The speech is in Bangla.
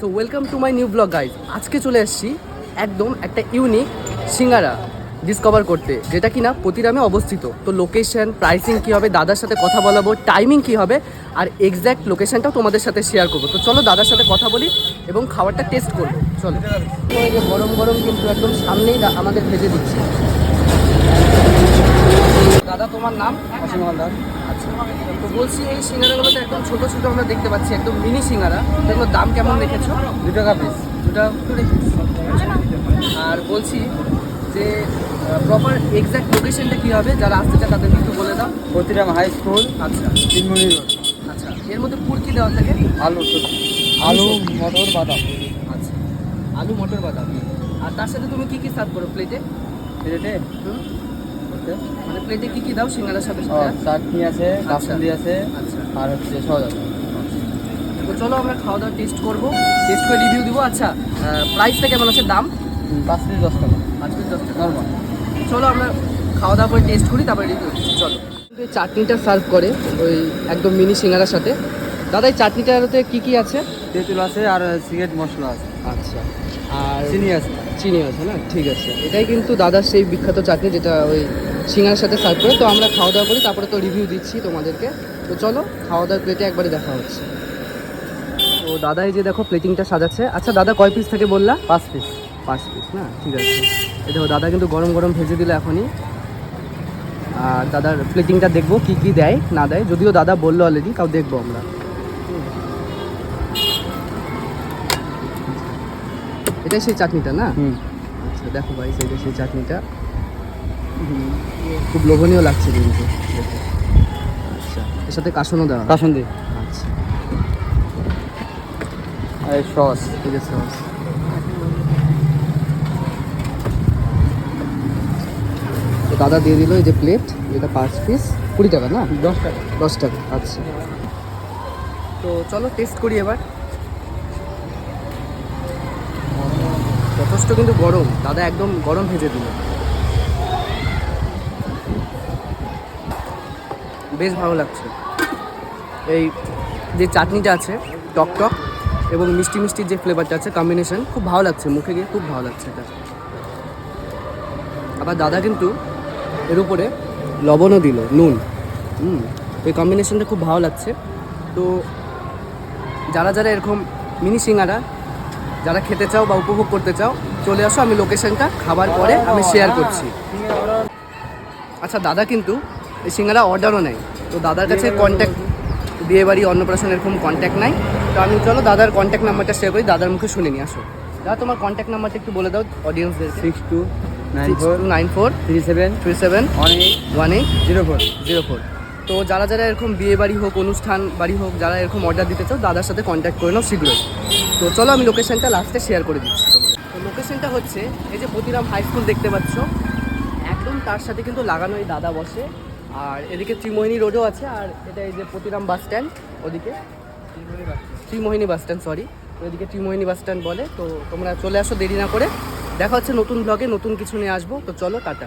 So welcome to my new blog guys আজকে চলে এসেছি একদম একটা ইউনিক সিঙ্গারা ডিসকভার করতে, যেটা কিনা প্রতিরামে অবস্থিত। তো লোকেশন প্রাইসিং কী হবে, দাদার সাথে কথা বলাবো টাইমিং কী হবে, আর এক্স্যাক্ট লোকেশনটাও তোমাদের সাথে শেয়ার করব। তো চলো দাদার সাথে কথা বলি এবং খাবারটা টেস্ট করব। চলো। গরম গরম কিন্তু একদম সামনেই আমাদের ভেজে দিচ্ছে। দাদা, তোমার নাম? তো বলছি এই সিঙ্গারাগুলো তো একদম ছোটো ছোটো আমরা দেখতে পাচ্ছি একদম মিনি সিঙ্গারা। এগুলোর দাম কেমন রেখেছো? দু টাকা পিস দুটা করে আর বলছি যে প্রপার এক্স্যাক্ট লোকেশনটা কী হবে? যারা আসতে চায় তাদের একটু বলে দাও। প্রতিরাম হাই স্কুল আচ্ছা। তিনমণি রোড আচ্ছা। এর মধ্যে পুর কি দেওয়া থাকে? আলু আলু মটর বাদাম। আচ্ছা। আলু মটর বাদাম। আর তার সাথে তুমি কি কি সার্ভ করো প্লেটে প্লেটে মানে প্লেটে কি কি দাও সিঙ্গারার সাথে চাটনি আছে কাসুন্দি আছে আচ্ছা। আর হচ্ছে সহজ তো চলো আমরা খাওয়া দাওয়া টেস্ট করব। টেস্ট করে রিভিউ দিব। আচ্ছা প্রাইসটা কেমন আছে? দাম? পাঁচ পিস দশ টাকা। আজকে দশ টাকা। নর্মাল চলো আমরা খাওয়া দাওয়া করে টেস্ট করি তারপরে রিভিউ চলো। এই চাটনিটা সার্ভ করে ওই একদম মিনি সিঙ্গারার সাথে। দাদা এই চাটনিটাতে কি কি আছে? তেঁতুল আছে আর সিগারেট মশলা আছে। আচ্ছা। আর চিনি আছে। চিনি আছে না? ঠিক আছে। এটাই কিন্তু দাদার সেই বিখ্যাত চাটনি যেটা ওই সিঙ্গারার সাথে সার্ভ করে। তো আমরা খাওয়া দাওয়া করি তারপরে তো রিভিউ দিচ্ছি তোমাদেরকে। তো চলো খাওয়া দাওয়ার প্লেটে একবারে দেখা হচ্ছে। তো দাদা এই যে দেখো প্লেটিংটা সাজাচ্ছে। আচ্ছা দাদা কয় পিস থেকে বললা? পাঁচ পিস পাঁচ পিস না? ঠিক আছে। এই দেখো দাদা কিন্তু গরম গরম ভেজে দিল এখনই। আর দাদার প্লেটিংটা দেখব কি কি দেয় না দেয়। যদিও দাদা বলল অলরেডি তাও দেখব আমরা। এটাই সেই চাটনিটা না? আচ্ছা দেখো ভাই সেইটা সেই চাটনিটা। খুব লোভনীয় লাগছে কিন্তু দেখে। আচ্ছা এর সাথে কাসনও দেওয়া কাসুন্দি আচ্ছা। আর সস। ঠিক আছে। তো দাদা দিয়ে দিল এই যে প্লেট যেটা পাঁচ পিস কুড়ি টাকা না? দশ টাকা। দশ টাকা আচ্ছা। তো চলো টেস্ট করি এবার। যথেষ্ট কিন্তু গরম। দাদা একদম গরম ভেজে দিল। বেশ ভালো লাগছে। এই যে চাটনিটা আছে, টক টক এবং মিষ্টি মিষ্টির যে ফ্লেভারটা আছে কম্বিনেশন খুব ভালো লাগছে। মুখে গিয়ে খুব ভালো লাগছে এটা। আবার দাদা কিন্তু এর উপরে লবণও দিল, নুন। হুম, এই কম্বিনেশনটা খুব ভালো লাগছে। তো যারা যারা এরকম মিনি সিঙ্গারা, যারা খেতে চাও বা উপভোগ করতে চাও চলে আসো, আমি লোকেশনটা খাবার পরে আমি শেয়ার করছি। আচ্ছা দাদা কিন্তু এই সিঙ্গারা অর্ডারও নেয়। তো দাদার কাছে কন্ট্যাক্ট বিয়ে বাড়ি অন্নপ্রাশন এরকম কন্ট্যাক্ট নাই। তো আমি চলো দাদার কন্ট্যাক্ট নাম্বারটা শেয়ার করি, দাদার মুখে শুনে নিয়ে আসো। দাদা, তোমার কন্ট্যাক্ট নাম্বারটা একটু বলে দাও অডিয়েন্সদের six two nine four nine four three seven three seven one eight one eight zero four zero four তো যারা যারা এরকম বিয়ে বাড়ি হোক, অনুষ্ঠান বাড়ি হোক, যারা এরকম অর্ডার দিতে চাও, দাদার সাথে কন্ট্যাক্ট করে নাও, শীঘ্রই। তো চলো আমি লোকেশনটা লাস্টে শেয়ার করে দিচ্ছি। লোকেশনটা হচ্ছে এই যে প্রতিরাম হাই স্কুল দেখতে পাচ্ছ। একদম তার সাথে কিন্তু লাগানো এই দাদা বসে। আর এদিকে ত্রিমোহিনী রোডও আছে, আর এটা এই যে প্রতিরাম বাস স্ট্যান্ড ওদিকে। ত্রিমোহিনী বাস স্ট্যান্ড সরি ওইদিকে ত্রিমোহিনী বাস স্ট্যান্ড বলে। তো তোমরা চলে আসো দেরি না করে। দেখা হচ্ছে নতুন ব্লগে নতুন কিছু নিয়ে আসব। তো চলো, টাটা।